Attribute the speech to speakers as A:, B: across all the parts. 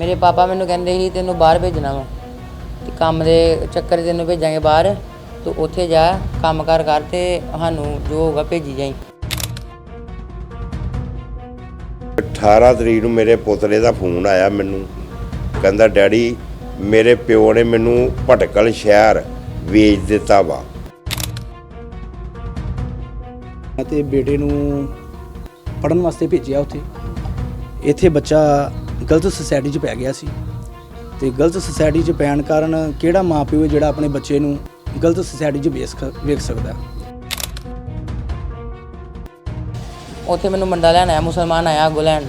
A: ਮੇਰੇ ਪਾਪਾ ਮੈਨੂੰ ਕਹਿੰਦੇ ਸੀ ਤੈਨੂੰ ਬਾਹਰ ਭੇਜਣਾ ਵਾ। ਤੇ ਕੰਮ ਦੇ ਚੱਕਰ 'ਚ ਤੈਨੂੰ ਭੇਜਾਂਗੇ ਬਾਹਰ। ਤੂੰ ਉੱਥੇ ਜਾ ਕੰਮ ਕਰ ਕਰ ਤੇ ਸਾਨੂੰ ਜੋ ਹੋਗਾ ਭੇਜੀ ਜਾਈ।
B: 18 ਤਰੀਕ ਨੂੰ ਮੇਰੇ ਪੁੱਤਰੇ ਦਾ ਫੋਨ ਆਇਆ ਮੈਨੂੰ। ਕਹਿੰਦਾ ਡੈਡੀ ਮੇਰੇ ਪਿਓ ਨੇ ਮੈਨੂੰ ਭਟਕਲ ਸ਼ਹਿਰ ਵੇਚ ਦਿੱਤਾ ਵਾ।
C: ਅਤੇ ਬੇਟੇ ਨੂੰ ਪੜਨ ਵਾਸਤੇ ਭੇਜਿਆ ਉੱਥੇ। ਇੱਥੇ ਬੱਚਾ ਗਲਤ ਸੁਸਾਇਟੀ 'ਚ ਪੈ ਗਿਆ ਸੀ। ਤੇ ਗਲਤ ਸੁਸਾਇਟੀ 'ਚ ਪੈਣ ਕਾਰਨ ਕਿਹੜਾ ਮਾਪਿਓ ਹੈ ਜਿਹੜਾ ਆਪਣੇ ਬੱਚੇ ਨੂੰ ਗਲਤ ਸੁਸਾਇਟੀ 'ਚ ਵੇਖ ਵੇਖ ਸਕਦਾ?
A: ਉੱਥੇ ਮੈਨੂੰ ਮੁੰਡਾ ਲੈਣ ਆਇਆ, ਮੁਸਲਮਾਨ ਆਇਆ ਅੱਗੋਂ ਲੈਣ।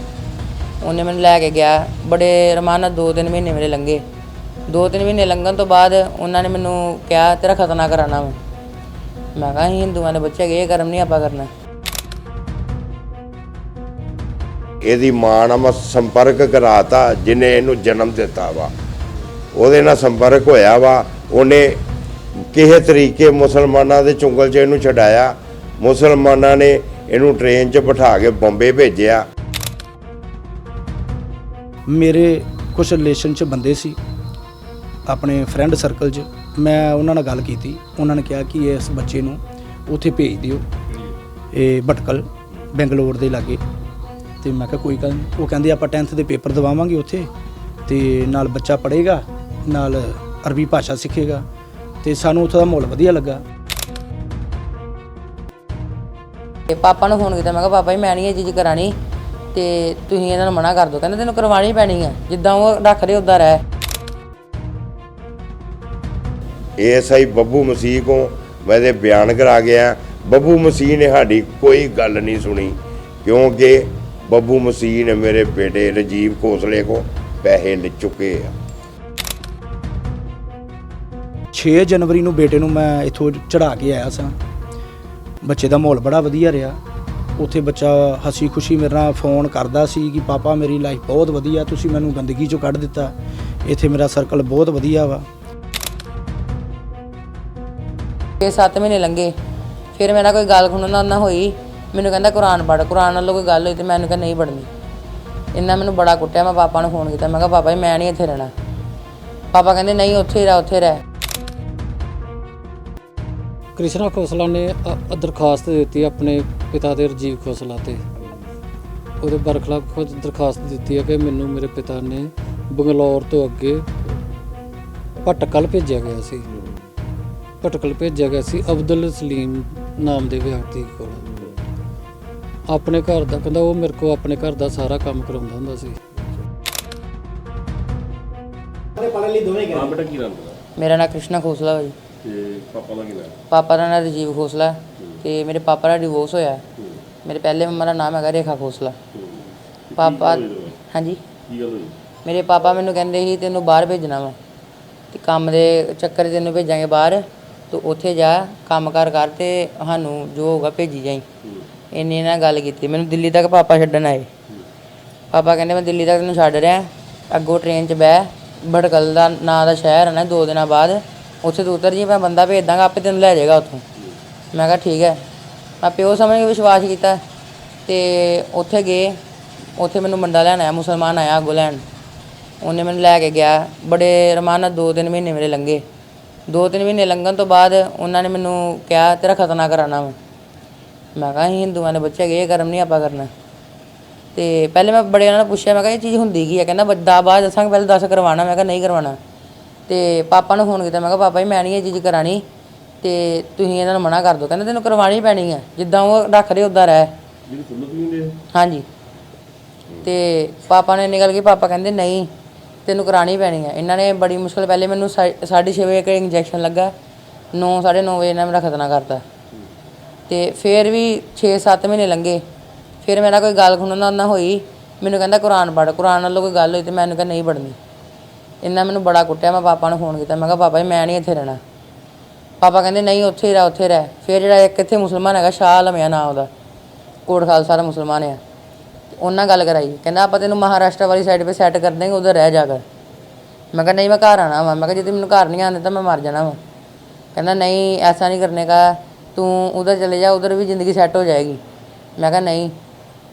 A: ਉਹਨੇ ਮੈਨੂੰ ਲੈ ਕੇ ਗਿਆ। ਬੜੇ ਰਮਾਨਾ ਨਾਲ ਦੋ ਤਿੰਨ ਮਹੀਨੇ ਮੇਰੇ ਲੰਘੇ। ਦੋ ਤਿੰਨ ਮਹੀਨੇ ਲੰਘਣ ਤੋਂ ਬਾਅਦ ਉਹਨਾਂ ਨੇ ਮੈਨੂੰ ਕਿਹਾ, ਤੇਰਾ ਖਤਨਾ ਕਰਾਣਾ ਵਾ। ਮੈਂ ਕਿਹਾ, ਅਸੀਂ ਹਿੰਦੂਆਂ ਦੇ ਬੱਚੇ ਹੈਗੇ, ਇਹ ਕਰਮ ਨਹੀਂ ਆਪਾਂ ਕਰਨਾ।
B: ਇਹਦੀ ਮਾਂ ਨਾਲ ਮੈਂ ਸੰਪਰਕ ਕਰਾਤਾ ਜਿਨੇ ਇਹਨੂੰ ਜਨਮ ਦਿੱਤਾ ਵਾ। ਉਹਦੇ ਨਾਲ ਸੰਪਰਕ ਹੋਇਆ ਵਾ। ਉਹਨੇ ਕਿਸੇ ਤਰੀਕੇ ਮੁਸਲਮਾਨਾਂ ਦੇ ਚੁੰਗਲ 'ਚ ਇਹਨੂੰ ਛਡਾਇਆ। ਮੁਸਲਮਾਨਾਂ ਨੇ ਇਹਨੂੰ ਟ੍ਰੇਨ 'ਚ ਬਿਠਾ ਕੇ ਬੰਬੇ ਭੇਜਿਆ।
C: ਮੇਰੇ ਕੁਝ ਰਿਲੇਸ਼ਨ 'ਚ ਬੰਦੇ ਸੀ, ਆਪਣੇ ਫਰੈਂਡ ਸਰਕਲ 'ਚ। ਮੈਂ ਉਹਨਾਂ ਨਾਲ ਗੱਲ ਕੀਤੀ। ਉਹਨਾਂ ਨੇ ਕਿਹਾ ਕਿ ਇਸ ਬੱਚੇ ਨੂੰ ਉੱਥੇ ਭੇਜ ਦਿਓ, ਇਹ ਭਟਕਲ, ਬੈਂਗਲੌਰ ਦੇ ਲਾਗੇ। ਤੇ ਮੈਂ ਕਿਹਾ ਕੋਈ ਗੱਲ ਨਹੀਂ। ਉਹ ਕਹਿੰਦੇ ਆਪਾਂ 10th ਦੇ ਪੇਪਰ ਦਵਾਵਾਂਗੇ ਉੱਥੇ ਤੇ ਨਾਲ ਬੱਚਾ ਪੜ੍ਹੇਗਾ ਨਾਲ ਅਰਬੀ ਭਾਸ਼ਾ ਸਿੱਖੇਗਾ ਤੇ ਸਾਨੂੰ ਉੱਥੋਂ ਦਾ ਮਾਹੌਲ ਵਧੀਆ ਲੱਗਾ।
A: ਤੇ ਪਾਪਾ ਨੂੰ ਫੋਨ ਕੀਤਾ ਮੈਂ ਕਿਹਾ ਪਾਪਾ ਜੀ ਮੈਂ ਨਹੀਂ ਇਹ ਚੀਜ਼ ਕਰਾਣੀ ਤੇ ਤੁਸੀਂ ਇਹਨਾਂ ਨੂੰ ਮਨਾ ਕਰ ਦਿਓ। ਕਹਿੰਦੇ ਤੈਨੂੰ ਕਰਵਾਉਣੀ ਪੈਣੀ ਆ ਜਿੱਦਾਂ ਉਹ ਰੱਖਦੇ ਉਦਾਂ ਰਹਿ।
B: ਏਐਸਆਈ ਬੱਬੂ ਮਸੀਹ ਕੋ ਮੈਂ ਇਹਦੇ ਬਿਆਨ ਕਰਾ ਗਿਆ। ਬੱਬੂ ਮਸੀਹ ਨੇ ਸਾਡੀ ਕੋਈ ਗੱਲ ਨਹੀਂ ਸੁਣੀ ਕਿਉਂਕਿ ਬੱਬੂ ਮਸੀਹ ਨੇ ਮੇਰੇ ਬੇਟੇ ਰਜੀਵ ਖੋਸਲੇ ਕੋ ਪੈਸੇ ਲੈ ਚੁੱਕੇ ਆ।
C: 6 ਜਨਵਰੀ ਨੂੰ ਬੇਟੇ ਨੂੰ ਮੈਂ ਇੱਥੋਂ ਚੜਾ ਕੇ ਆਇਆ ਸਾਂ। ਬੱਚੇ ਦਾ ਮਾਹੌਲ ਬੜਾ ਵਧੀਆ ਰਿਹਾ। ਉੱਥੇ ਬੱਚਾ ਹਸੀ ਖੁਸ਼ੀ ਮੇਰੇ ਨਾਲ ਫੋਨ ਕਰਦਾ ਸੀ ਕਿ ਪਾਪਾ ਮੇਰੀ ਲਾਈਫ ਬਹੁਤ ਵਧੀਆ ਤੁਸੀਂ ਮੈਨੂੰ ਗੰਦਗੀ ਚੋਂ ਕੱਢ ਦਿੱਤਾ। ਇੱਥੇ ਮੇਰਾ ਸਰਕਲ ਬਹੁਤ ਵਧੀਆ ਵਾ।
A: ਛੇ ਸੱਤ ਮਹੀਨੇ ਲੰਘੇ। ਫਿਰ ਮੇਰਾ ਕੋਈ ਗੱਲ ਨਾਲ ਨਾ ਹੋਈ। ਮੈਨੂੰ ਕਹਿੰਦਾ ਕੁਰਾਨ ਪੜ੍ਹ, ਕੁਰਾਨ ਨਾਲੋਂ ਕੋਈ ਗੱਲ ਹੋਈ ਤੇ ਮੈਨੂੰ ਕਹਿੰਦਾ ਨਹੀਂ ਪੜ੍ਹਨੀ। ਇਹਨਾਂ ਮੈਨੂੰ ਬੜਾ ਕੁੱਟਿਆ, ਮੈਂ ਪਾਪਾ ਨੂੰ ਫੋਨ ਕੀਤਾ, ਮੈਂ ਕਿਹਾ, ਪਾਪਾ ਜੀ, ਮੈਂ ਨਹੀਂ ਇੱਥੇ ਰਹਿਣਾ। ਪਾਪਾ ਕਹਿੰਦੇ, ਨਹੀਂ, ਉੱਥੇ ਹੀ ਰਹਿ, ਉੱਥੇ ਰਹਿ।
D: ਕ੍ਰਿਸ਼ਨਾ ਖੋਸਲਾ ਨੇ ਅ- ਦਰਖਾਸਤ ਦਿੱਤੀ ਆਪਣੇ ਪਿਤਾ ਦੇ ਰਜੀਵ ਖੋਸਲਾ ਤੇ। ਉਹਦੇ ਬਰਖਲਾਫ ਖੁਦ ਦਰਖਾਸਤ ਦਿੱਤੀ ਹੈ ਕਿ ਮੈਨੂੰ ਮੇਰੇ ਪਿਤਾ ਨੇ ਬੰਗਲੌਰ ਤੋਂ ਅੱਗੇ ਭਟਕਲ ਭੇਜਿਆ ਗਿਆ ਸੀ। ਭਟਕਲ ਭੇਜਿਆ ਗਿਆ ਸੀ ਅਬਦੁਲ ਸਲੀਮ ਨਾਮ ਦੇ ਵਿਅਕਤੀ ਕੋਲ। ਆਪਣੇ ਘਰ ਦਾ ਕਹਿੰਦਾ ਉਹ ਮੇਰੇ ਕੋਲ ਆਪਣੇ ਘਰ ਦਾ ਸਾਰਾ ਕੰਮ ਕਰਾਉਂਦਾ ਹੁੰਦਾ ਸੀ।
E: ਹਾਂ ਬੇਟਾ ਕੀ ਨਾਮ ਤੇਰਾ?
A: ਮੇਰਾ ਨਾਮ ਕ੍ਰਿਸ਼ਨਾ ਖੋਸਲਾ ਜੀ।
E: ਤੇ ਪਾਪਾ ਦਾ ਕੀ ਨਾਮ?
A: ਪਾਪਾ ਦਾ ਨਾਮ ਰਜੀਵ ਖੋਸਲਾ। ਤੇ ਮੇਰੇ ਪਾਪਾ ਦਾ ਡਿਵੋਰਸ ਹੋਇਆ। ਮੇਰੇ ਪਹਿਲੇ ਮੰਮਾ ਦਾ ਨਾਮ ਹੈਗਾ ਰੇਖਾ ਖੋਸਲਾ। ਪਾਪਾ ਹਾਂਜੀ।
E: ਕੀ ਗੱਲ ਹੋਈ?
A: ਮੇਰੇ ਪਾਪਾ ਮੈਨੂੰ ਕਹਿੰਦੇ ਸੀ ਤੈਨੂੰ ਬਾਹਰ ਭੇਜਣਾ ਵਾ। ਤੇ ਕੰਮ ਦੇ ਚੱਕਰ 'ਚ ਤੈਨੂੰ ਭੇਜਾਂਗੇ ਬਾਹਰ। ਤੂੰ ਉੱਥੇ ਜਾ ਕੰਮ ਕਰ ਕਰ ਤੇ ਸਾਨੂੰ ਜੋ ਹੋਗਾ ਭੇਜੀ ਜਾਈ। ਇੰਨੀ ਨਾਲ ਗੱਲ ਕੀਤੀ। ਮੈਨੂੰ ਦਿੱਲੀ ਤੱਕ ਪਾਪਾ ਛੱਡਣ ਆਏ। ਪਾਪਾ ਕਹਿੰਦੇ ਮੈਂ ਦਿੱਲੀ ਤੱਕ ਤੈਨੂੰ ਛੱਡ ਰਿਹਾ। ਅੱਗੋਂ ਟ੍ਰੇਨ 'ਚ ਬਹਿ। ਭਟਕਲ ਦਾ ਨਾਂ ਦਾ ਸ਼ਹਿਰ ਹੈ ਨਾ ਦੋ ਦਿਨਾਂ ਬਾਅਦ। ਉੱਥੇ ਤੂੰ ਉਤਰ ਜੀ ਮੈਂ ਬੰਦਾ ਭੇਜ ਦਾਂਗਾ ਆਪੇ ਤੈਨੂੰ ਲੈ ਜਾਏਗਾ ਉੱਥੋਂ। ਮੈਂ ਕਿਹਾ ਠੀਕ ਹੈ। ਮੈਂ ਪਿਓ ਸਮਝ ਕੇ ਵਿਸ਼ਵਾਸ ਕੀਤਾ ਤੇ ਉੱਥੇ ਗਏ। ਉੱਥੇ ਮੈਨੂੰ ਮੁੰਡਾ ਲੈਣ ਆਇਆ ਮੁਸਲਮਾਨ ਆਇਆ ਅੱਗੋਂ ਲੈਣ। ਉਹਨੇ ਮੈਨੂੰ ਲੈ ਕੇ ਗਿਆ। ਬੜੇ ਰਮਾਨ ਨਾਲ ਦੋ ਤਿੰਨ ਮਹੀਨੇ ਮੇਰੇ ਲੰਘੇ। ਦੋ ਤਿੰਨ ਮਹੀਨੇ ਲੰਘਣ ਤੋਂ ਬਾਅਦ ਉਹਨਾਂ ਨੇ ਮੈਨੂੰ ਕਿਹਾ ਤੇਰਾ ਖਤਨਾ ਕਰਾਣਾ ਵਾ। ਮੈਂ ਕਿਹਾ ਅਸੀਂ ਹਿੰਦੂਆਂ ਦੇ ਬੱਚੇ ਹੈਗੇ ਇਹ ਕਰਮ ਨਹੀਂ ਆਪਾਂ ਕਰਨਾ। ਤੇ ਪਹਿਲੇ ਮੈਂ ਬੜੇ ਨਾਲ ਪੁੱਛਿਆ ਮੈਂ ਕਿਹਾ ਇਹ ਚੀਜ਼ ਹੁੰਦੀ ਕੀ ਹੈ ਕਹਿੰਦਾ ਬੱਦਾ ਬਾਅਦ ਦੱਸਾਂਗੇ ਪਹਿਲੇ ਦੱਸ ਕਰਵਾਉਣਾ। ਮੈਂ ਕਿਹਾ ਨਹੀਂ ਕਰਵਾਉਣਾ। ਤੇ ਪਾਪਾ ਨੂੰ ਫੋਨ ਕੀਤਾ ਮੈਂ ਕਿਹਾ ਪਾਪਾ ਜੀ ਮੈਂ ਨਹੀਂ ਇਹ ਚੀਜ਼ ਕਰਾਣੀ ਤੇ ਤੁਸੀਂ ਇਹਨਾਂ ਨੂੰ ਮਨਾ ਕਰ ਦਿਓ। ਕਹਿੰਦੇ ਤੈਨੂੰ ਕਰਵਾਉਣੀ ਪੈਣੀ ਹੈ ਜਿੱਦਾਂ ਉਹ ਰੱਖਦੇ ਉਦਾਂ ਰਹਿ।
E: ਜਿਹੜੀ ਸੁਣਤ ਨਹੀਂ ਦੇ
A: ਹਾਂਜੀ। ਤੇ ਪਾਪਾ ਨੇ ਨਿਕਲ ਕੇ ਪਾਪਾ ਕਹਿੰਦੇ ਨਹੀਂ ਤੈਨੂੰ ਕਰਾਣੀ ਪੈਣੀ ਹੈ ਇਹਨਾਂ ਨੇ ਬੜੀ ਮੁਸ਼ਕਲ, ਪਹਿਲੇ ਮੈਨੂੰ 6:30 ਵਜੇ ਇੱਕ ਇੰਜੈਕਸ਼ਨ ਲੱਗਾ 9 9:30 ਵਜੇ ਇਹਨਾਂ ਮੇਰਾ ਖਤਨਾ ਕਰਤਾ। ਤੇ ਫਿਰ ਵੀ 6-7 ਮਹੀਨੇ ਲੰਘੇ। ਫਿਰ ਮੇਰਾ ਕੋਈ ਗੱਲ ਸੁਣਨ ਨਾਲ ਨਾ ਹੋਈ। ਮੈਨੂੰ ਕਹਿੰਦਾ, ਕੁਰਾਨ ਪੜ੍ਹ, ਕੁਰਾਨ ਨਾਲੋਂ ਕੋਈ ਗੱਲ ਹੋਈ ਤੇ ਮੈਨੂੰ ਕਹਿੰਦਾ ਨਹੀਂ ਪੜ੍ਹਨੀ। ਇਹਨਾਂ ਮੈਨੂੰ ਬੜਾ ਕੁੱਟਿਆ, ਮੈਂ ਪਾਪਾ ਨੂੰ ਫੋਨ ਕੀਤਾ। ਮੈਂ ਕਿਹਾ, ਪਾਪਾ ਜੀ, ਮੈਂ ਨਹੀਂ ਇੱਥੇ ਰਹਿਣਾ। ਪਾਪਾ ਕਹਿੰਦੇ, ਨਹੀਂ, ਉੱਥੇ ਹੀ ਰਹਿ, ਉੱਥੇ ਰਹਿ। ਫਿਰ ਜਿਹੜਾ ਇੱਕ ਇੱਥੇ ਮੁਸਲਮਾਨ ਹੈਗਾ, ਸ਼ਾਹ ਆਲਮ ਆ ਨਾਂ ਉਹਦਾ। ਕੋਟ ਖਾਲਸਾ ਦਾ ਮੁਸਲਮਾਨ ਆ। ਉਹਨਾਂ ਗੱਲ ਕਰਾਈ। ਕਹਿੰਦਾ ਆਪਾਂ ਤੈਨੂੰ ਮਹਾਰਾਸ਼ਟਰ ਵਾਲੀ ਸਾਈਡ 'ਤੇ ਸੈੱਟ ਕਰ ਦੇਂਗੇ ਉਧਰ ਰਹਿ ਜਾ ਕਰ। ਮੈਂ ਕਿਹਾ ਨਹੀਂ ਮੈਂ ਘਰ ਆਣਾ ਵਾ। ਮੈਂ ਕਿਹਾ ਜੇ ਤੂੰ ਮੈਨੂੰ ਘਰ ਨਹੀਂ ਆਉਂਦੇ ਤਾਂ ਮੈਂ ਮਰ ਜਾਣਾ ਵਾ। ਕਹਿੰਦਾ ਨਹੀਂ ਐਸਾ ਨਹੀਂ ਕਰਨੇ का ਤੂੰ ਉਧਰ ਚਲੇ ਜਾ ਉਧਰ ਵੀ ਜ਼ਿੰਦਗੀ ਸੈੱਟ ਹੋ ਜਾਏਗੀ। ਮੈਂ ਕਿਹਾ ਨਹੀਂ।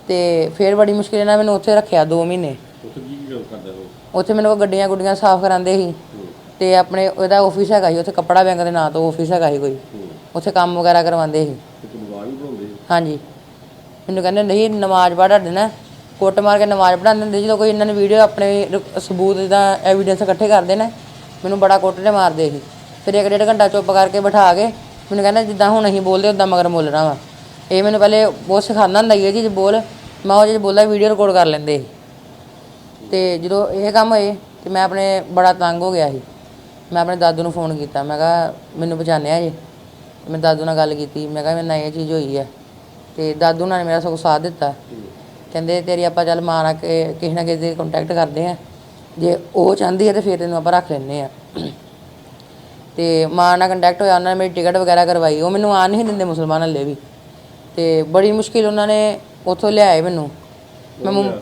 A: ਤੇ ਫਿਰ ਬੜੀ ਮੁਸ਼ਕਿਲ ਨਾਲ ਮੈਨੂੰ ਉੱਥੇ ਰੱਖਿਆ 2 ਮਹੀਨੇ।
E: ਉੱਥੇ ਕੀ ਕੀ ਗੱਲ ਕਰਦਾ ਉਹ?
A: ਉੱਥੇ ਮੈਨੂੰ ਗੱਡੀਆਂ ਗੁੱਡੀਆਂ ਸਾਫ਼ ਕਰਾਉਂਦੇ ਸੀ। ਤੇ ਆਪਣੇ ਉਹਦਾ ਆਫਿਸ ਹੈਗਾ ਸੀ ਉੱਥੇ ਕੱਪੜਾ ਬੈਂਕ ਦੇ ਨਾਂ ਤੋਂ ਆਫਿਸ ਹੈਗਾ ਸੀ ਕੋਈ। ਉੱਥੇ ਕੰਮ ਵਗੈਰਾ ਕਰਵਾਉਂਦੇ ਸੀ? ਹਾਂਜੀ। ਮੈਨੂੰ ਕਹਿੰਦੇ ਨਹੀਂ ਨਮਾਜ਼ ਪੜ੍ਹ ਹਟਦੇ ਨਾ ਕੁੱਟ ਮਾਰ ਕੇ ਨਮਾਜ਼ ਪੜ੍ਹਾਉਂਦੇ ਹੁੰਦੇ ਸੀ। ਜਦੋਂ ਕੋਈ ਇਹਨਾਂ ਨੇ ਵੀਡੀਓ ਆਪਣੇ ਰ- ਸਬੂਤ ਦਾ ਐਵੀਡੈਂਸ ਇਕੱਠੇ ਕਰਦੇ ਨੇ, ਮੈਨੂੰ ਬੜਾ ਕੁੱਟਦੇ ਮਾਰਦੇ ਸੀ। ਫਿਰ ਇੱਕ ਡੇਢ ਘੰਟਾ ਚੁੱਪ ਕਰਕੇ ਬਿਠਾ ਕੇ ਮੈਨੂੰ ਕਹਿੰਦਾ, ਜਿੱਦਾਂ ਹੁਣ ਅਸੀਂ ਬੋਲਦੇ ਉਦਾਂ ਮਗਰ ਬੋਲਣਾ ਵਾ। ਇਹ ਮੈਨੂੰ ਪਹਿਲੇ ਬਹੁਤ ਸਿਖਾਉਂਦਾ ਹੁੰਦਾ ਸੀ, ਇਹ ਚੀਜ਼ ਬੋਲ, ਮੈਂ ਉਹ ਜੇ ਬੋਲਦਾ ਵੀਡੀਓ ਰਿਕਾਰਡ ਕਰ ਲੈਂਦੇ ਸੀ। ਤੇ ਜਦੋਂ ਇਹ ਕੰਮ ਹੋਏ, ਤੇ ਮੈਂ ਆਪਣੇ ਬੜਾ ਤੰਗ ਹੋ ਗਿਆ ਸੀ। ਮੈਂ ਆਪਣੇ ਦਾਦੂ ਨੂੰ ਫੋਨ ਕੀਤਾ, ਮੈਂ ਕਿਹਾ, ਮੈਨੂੰ ਪਛਾਣਿਆ ਜੀ? ਮੈਂ ਦਾਦੂ ਨਾਲ ਗੱਲ ਕੀਤੀ, ਮੈਂ ਕਿਹਾ, ਮੇਰੇ ਨਾਲ ਇਹ ਚੀਜ਼ ਹੋਈ ਹੈ ਤੇ ਦਾਦੂ ਨਾਲ ਮੇਰਾ ਸਗੋਂ ਸਾਥ ਦਿੱਤਾ। ਕਹਿੰਦੇ ਤੇਰੀ ਆਪਾਂ ਚੱਲ ਮਾਂ ਨਾਲ ਕਿ- ਕਿਸੇ ਨਾ ਕਿਸੇ ਦੇ ਕੰਟੈਕਟ ਕਰਦੇ ਆ ਜੇ ਉਹ ਚਾਹੁੰਦੀ ਹੈ ਤੇ ਫਿਰ ਤੈਨੂੰ ਆਪਾਂ ਰੱਖ ਲੈਂਦੇ ਆ ਤੇ ਮਾਂ ਨਾਲ ਕੰਟੈਕਟ ਹੋਇਆ ਉਹਨਾਂ ਨੇ ਮੇਰੀ ਟਿਕਟ ਵਗੈਰਾ ਕਰਵਾਈ। ਉਹ ਮੈਨੂੰ ਆਣ ਨਹੀਂ ਦਿੰਦੇ ਮੁਸਲਮਾਨ ਹਲੇ ਵੀ। ਤੇ ਬੜੀ ਮੁਸ਼ਕਿਲ ਉਹਨਾਂ ਨੇ ਉੱਥੋਂ ਲਿਆਏ ਮੈਨੂੰ। ਮੈਂ ਮੁੰ-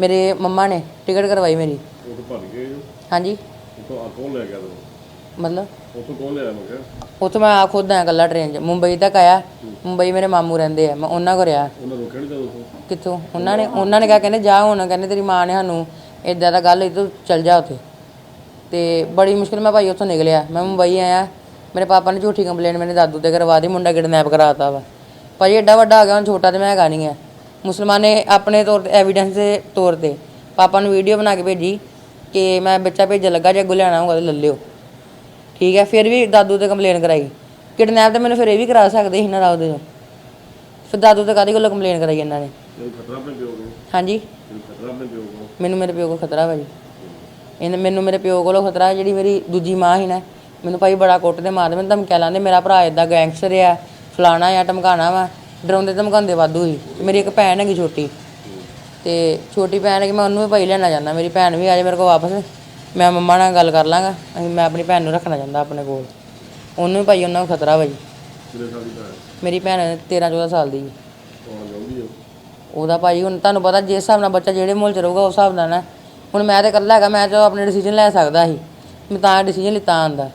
A: ਮੇਰੇ ਮੰਮਾ ਨੇ ਟਿਕਟ ਕਰਵਾਈ ਮੇਰੀ।
E: ਉਹ ਤੋਂ ਭੱਜ ਗਏ ਜੋ।
A: ਹਾਂਜੀ।
E: ਉਹ ਤੋਂ ਲੈ ਗਿਆ ਤੈਨੂੰ
A: ਮਤਲਬ?
E: ਉਹ ਤੋਂ ਕੌਣ ਲਿਆ ਮੈਂ ਕਿਹਾ?
A: ਉੱਥੋਂ ਮੈਂ ਆ ਖੁਦ ਆਇਆ ਇਕੱਲਾ ਟ੍ਰੇਨ 'ਚ। ਮੁੰਬਈ ਤੱਕ ਆਇਆ। ਮੁੰਬਈ ਮੇਰੇ ਮਾਮੂ ਰਹਿੰਦੇ ਆ ਮੈਂ ਉਹਨਾਂ ਕੋਲ ਰਿਹਾ।
E: ਉਹਨਾਂ ਰੋਕਿਆ ਨਹੀਂ ਤੈਨੂੰ
A: ਕਿੱਥੋਂ? ਉਹਨਾਂ ਨੇ ਉਹਨਾਂ ਨੇ ਕਿਹਾ ਕਹਿੰਦੇ ਜਾ ਹੁਣ ਕਹਿੰਦੇ ਤੇਰੀ ਮਾਂ ਨੇ ਸਾਨੂੰ ਇਦਾਂ ਦਾ ਗੱਲ ਹੋਈ ਤੂੰ ਚੱਲ ਜਾ ਉੱਥੇ। ਤੇ ਬੜੀ ਮੁਸ਼ਕਿਲ ਮੈਂ ਭਾਈ ਉੱਥੋਂ ਨਿਕਲਿਆ। ਮੈਂ ਮੁੰਬਈ ਆਇਆ। ਮੇਰੇ ਪਾਪਾ ਨੇ ਝੂਠੀ ਕੰਪਲੇਂਟ ਮੇਰੇ ਦਾਦੂ ਤੇ ਕਰਵਾ ਦੀ ਮੁੰਡਾ ਕਿਡਨੈਪ ਕਰਾਤਾ ਵਾ। ਭਾਈ ਐਡਾ ਵੱਡਾ ਆ ਗਿਆ ਹੁਣ ਛੋਟਾ ਤੇ ਮੈਂ ਹੈਗਾ ਨਹੀਂ ਆ। ਮੁਸਲਮਾਨ ਨੇ ਆਪਣੇ ਤੌਰ ਤੇ ਐਵੀਡੈਂਸ ਦੇ ਤੌਰ ਤੇ ਪਾਪਾ ਨੂੰ ਵੀਡੀਓ ਬਣਾ ਕੇ ਭੇਜੀ ਕਿ ਮੈਂ ਬੱਚਾ ਭੇਜਣ ਲੱਗਾ ਜੇ ਅੱਗੋਂ ਲਿਆਣਾ ਹੋਊਗਾ ਤੇ ਲੈ ਲਿਓ। ਠੀਕ ਹੈ ਫਿਰ ਵੀ ਦਾਦੂ ਤੇ ਕੰਪਲੇਨ ਕਰਾਈ। ਕਿਡਨੈਪ ਤੇ ਮੈਨੂੰ ਫਿਰ ਇਹ ਵੀ ਕਰਾ ਸਕਦੇ ਸੀ ਨਾ ਰਾਉ ਦੇ ਫਿਰ ਦਾਦੂ ਤੇ ਕਾਦੀ ਕੋਲ ਕੰਪਲੇਨ ਕਰਾਈ ਇਹਨਾਂ ਨੇ?
E: ਤੈਨੂੰ ਖਤਰਾ ਆਪਣੇ ਪਿਓ ਕੋਲ।
A: ਹਾਂਜੀ।
E: ਤੈਨੂੰ ਖਤਰਾ ਆਪਣੇ ਪਿਓ ਕੋਲ।
A: ਮੈਨੂੰ ਮੇਰੇ ਪਿਓ ਕੋਲ ਖਤਰਾ ਵਾ ਜੀ ਇਹਨੇ ਮੈਨੂੰ ਮੇਰੇ ਪਿਓ ਕੋਲੋਂ ਖਤਰਾ ਜਿਹੜੀ ਮੇਰੀ ਦੂਜੀ ਮਾਂ ਸੀ ਨਾ ਮੈਨੂੰ ਭਾਈ ਬੜਾ ਕੁੱਟਦੇ ਮਾਰਦੇ ਮੈਨੂੰ ਧਮਕੀਆਂ ਲਾਉਂਦੇ ਮੇਰਾ ਭਰਾ ਇਦਾਂ ਗੈਂਗਸਟਰ ਆ ਫਲਾਣਾ ਆ ਟਮਕਾਣਾ ਵਾ ਡਰਾਉਂਦੇ ਧਮਕਾਉਂਦੇ ਵਾਧੂ ਸੀ। ਮੇਰੀ ਇੱਕ ਭੈਣ ਹੈਗੀ ਛੋਟੀ ਤੇ ਛੋਟੀ ਭੈਣ ਹੈਗੀ ਮੈਂ ਉਹਨੂੰ ਵੀ ਭਾਈ ਲੈਣਾ ਚਾਹੁੰਦਾ ਮੇਰੀ ਭੈਣ ਵੀ ਆ ਜਾਏ ਮੇਰੇ ਕੋਲ ਵਾਪਸ। ਮੈਂ ਮੰਮਾ ਨਾਲ ਗੱਲ ਕਰ ਲਾਂਗਾ ਅਸੀਂ ਮੈਂ ਆਪਣੀ ਭੈਣ ਨੂੰ ਰੱਖਣਾ ਚਾਹੁੰਦਾ ਆਪਣੇ ਕੋਲ। ਉਹਨੂੰ ਵੀ ਭਾਈ ਉਹਨਾਂ ਨੂੰ ਖਤਰਾ
E: ਸਾਲ ਦੀ ਭੈਣ?
A: ਮੇਰੀ ਭੈਣ 13 14 ਸਾਲ ਦੀ। ਜੀ
E: ਕੌਣ ਜਾਉਂਦੀ ਹੈ
A: ਉਹਦਾ ਭਾਈ ਹੁਣ ਤੁਹਾਨੂੰ ਪਤਾ ਜਿਸ ਹਿਸਾਬ ਨਾਲ ਬੱਚਾ ਜਿਹੜੇ ਮੁੱਲ ਚ ਰਹੂਗਾ ਉਸ ਹਿਸਾਬ ਨਾਲ ਨਾ। ਹੁਣ ਮੈਂ ਤੇ ਇਕੱਲਾ ਹੈਗਾ ਮੈਂ ਤਾਂ ਆਪਣੇ ਡਿਸੀਜਨ ਲੈ ਸਕਦਾ ਸੀ। ਮੈਂ ਤਾਂ ਡਿਸੀਜਨ ਲਿੱਤਾ ਆਂਦਾ।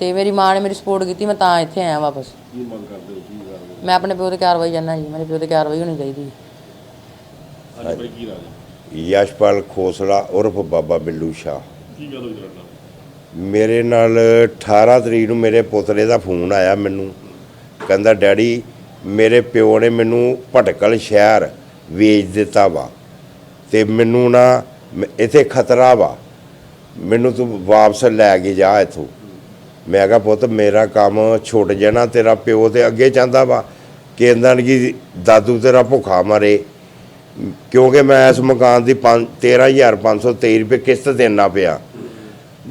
A: ਤੇ ਮੇਰੀ ਮਾਂ ਨੇ ਮੇਰੀ ਸਪੋਰਟ ਕੀਤੀ ਮੈਂ ਤਾਂ ਇੱਥੇ ਆਇਆ ਵਾਪਸ।
E: ਕੀ ਮੰਗ ਕਰਦੇ ਹੋ ਕੀ ਕਰਦੇ ਹੋ?
A: ਮੈਂ ਆਪਣੇ ਪਿਓ ਤੇ ਕਾਰਵਾਈ ਕਰਨਾ ਜੀ ਮੇਰੇ ਪਿਓ ਤੇ ਕਾਰਵਾਈ ਹੋਣੀ ਚਾਹੀਦੀ।
E: ਅੱਜ ਭਾਈ ਕੀ ਰਾਜ ਹੈ?
B: ਯਸ਼ਪਾਲ ਖੋਸਲਾ ਉਰਫ ਬਾਬਾ ਬਿੱਲੂ ਸ਼ਾਹ।
E: ਕੀ ਗੱਲ ਹੋਈ ਤੇਰੇ ਨਾਲ?
B: ਮੇਰੇ ਨਾਲ 18 ਤਰੀਕ ਨੂੰ ਮੇਰੇ ਪੁੱਤਰੇ ਦਾ ਫੋਨ ਆਇਆ ਮੈਨੂੰ। ਕਹਿੰਦਾ ਡੈਡੀ ਮੇਰੇ ਪਿਓ ਨੇ ਮੈਨੂੰ ਭਟਕਲ ਸ਼ਹਿਰ ਵੇਚ ਦਿੱਤਾ ਵਾ ਤੇ ਮੈਨੂੰ ਨਾ ਇੱਥੇ ਖਤਰਾ ਵਾ। ਮੈਨੂੰ ਤੂੰ ਵਾਪਸ ਲੈ ਕੇ ਜਾ ਇੱਥੋਂ। ਮੈਂ ਕਿਹਾ ਪੁੱਤ ਮੇਰਾ ਕੰਮ ਛੁੱਟ ਜਾਣਾ ਤੇਰਾ ਪਿਓ ਤੇ ਅੱਗੇ ਚਾਹੁੰਦਾ ਵਾ। ਕਿ ਇਹਨਾਂ ਕਿ ਦਾਦੂ ਤੇਰਾ ਭੁੱਖਾ ਮਰੇ। ਕਿਉਂਕਿ ਮੈਂ ਇਸ ਮਕਾਨ ਦੀ ਪੰਜ- 13523 ਰੁਪਏ ਕਿਸ਼ਤ ਦੇਣਾ ਪਿਆ।